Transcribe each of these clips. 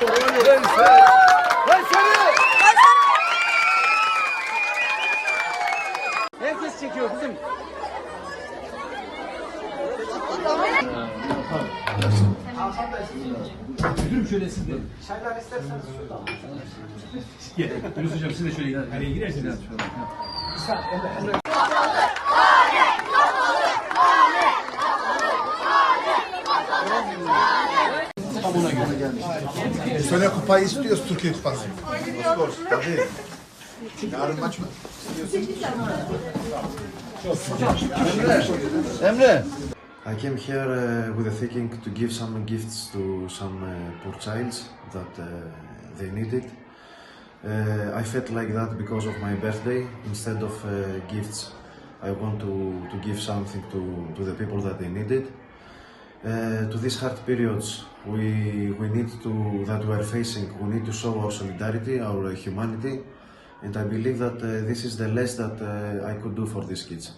Kayseri! Kayseri! Herkes çekiyor kızım. Şöyle sizde. Çaylar isterseniz şurada. Gel. Yunus hocam siz de şöyle araya girersiniz. Şöyle. Emre, Emre. Tam ona göre. Söyle kupayı istiyoruz Türkiye kupası. Of course, tabii. Yarın maç mı? Emre. I came here uh, with the thinking to give some gifts to some uh, poor child that uh, they needed. Uh, I felt like that because of my birthday. Instead of uh, gifts, I want to, to give something to, to the people that they needed. To these hard periods, we, we need to that we are facing, we need to show our solidarity, our humanity, and I believe that uh, this is the less that uh, I could do for these kids.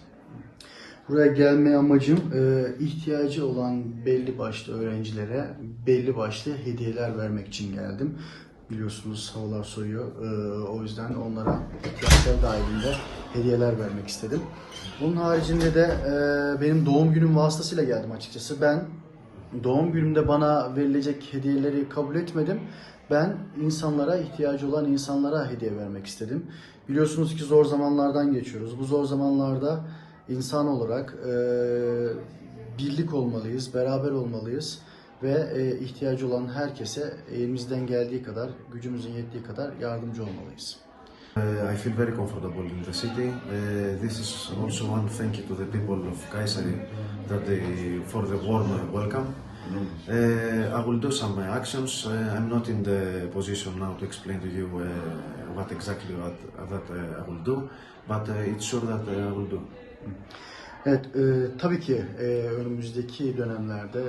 Buraya gelme amacım e, ihtiyacı olan belli başlı öğrencilere belli başlı hediyeler vermek için geldim. Biliyorsunuz havalar soğuyor. E, o yüzden onlara ihtiyaçları dahilinde hediyeler vermek istedim. Bunun haricinde de e, benim doğum günüm vasıtasıyla geldim açıkçası. Ben doğum günümde bana verilecek hediyeleri kabul etmedim. Ben insanlara, ihtiyacı olan insanlara hediye vermek istedim. Biliyorsunuz ki zor zamanlardan geçiyoruz. Bu zor zamanlarda insan olarak e, birlik olmalıyız, beraber olmalıyız ve e, ihtiyacı olan herkese elimizden geldiği kadar, gücümüzün yettiği kadar yardımcı olmalıyız. Uh, I feel very comfortable in the city. Uh, this is also one thank you to the people of Kayseri that they for the warm welcome. Uh, I will do some actions. Uh, I'm not in the position now to explain to you uh, what exactly what, that uh, I will do, but uh, it's sure that I will do. Evet, e, tabii ki e, önümüzdeki dönemlerde,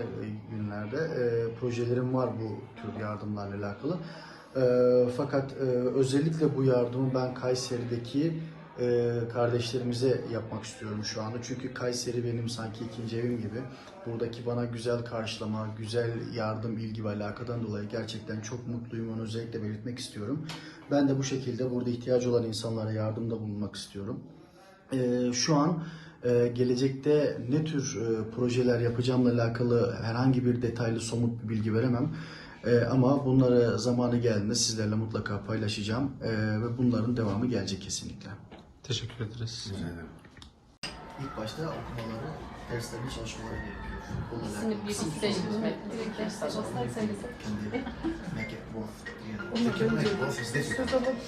günlerde e, projelerim var bu tür yardımlarla alakalı. E, fakat e, özellikle bu yardımı ben Kayseri'deki e, kardeşlerimize yapmak istiyorum şu anda. Çünkü Kayseri benim sanki ikinci evim gibi. Buradaki bana güzel karşılama, güzel yardım, ilgi ve alakadan dolayı gerçekten çok mutluyum. Onu özellikle belirtmek istiyorum. Ben de bu şekilde burada ihtiyacı olan insanlara yardımda bulunmak istiyorum. Ee, şu an e, gelecekte ne tür e, projeler yapacağımla alakalı herhangi bir detaylı somut bir bilgi veremem. E, ama bunları zamanı geldiğinde sizlerle mutlaka paylaşacağım E, ve bunların devamı gelecek kesinlikle. Teşekkür ederiz. İlk başta okumaları, derslerin çalışmaları gerekiyor. Bununla Şimdi bir işte gitmek, direkt ders alırsak söylesek. kendi make it worth. Önce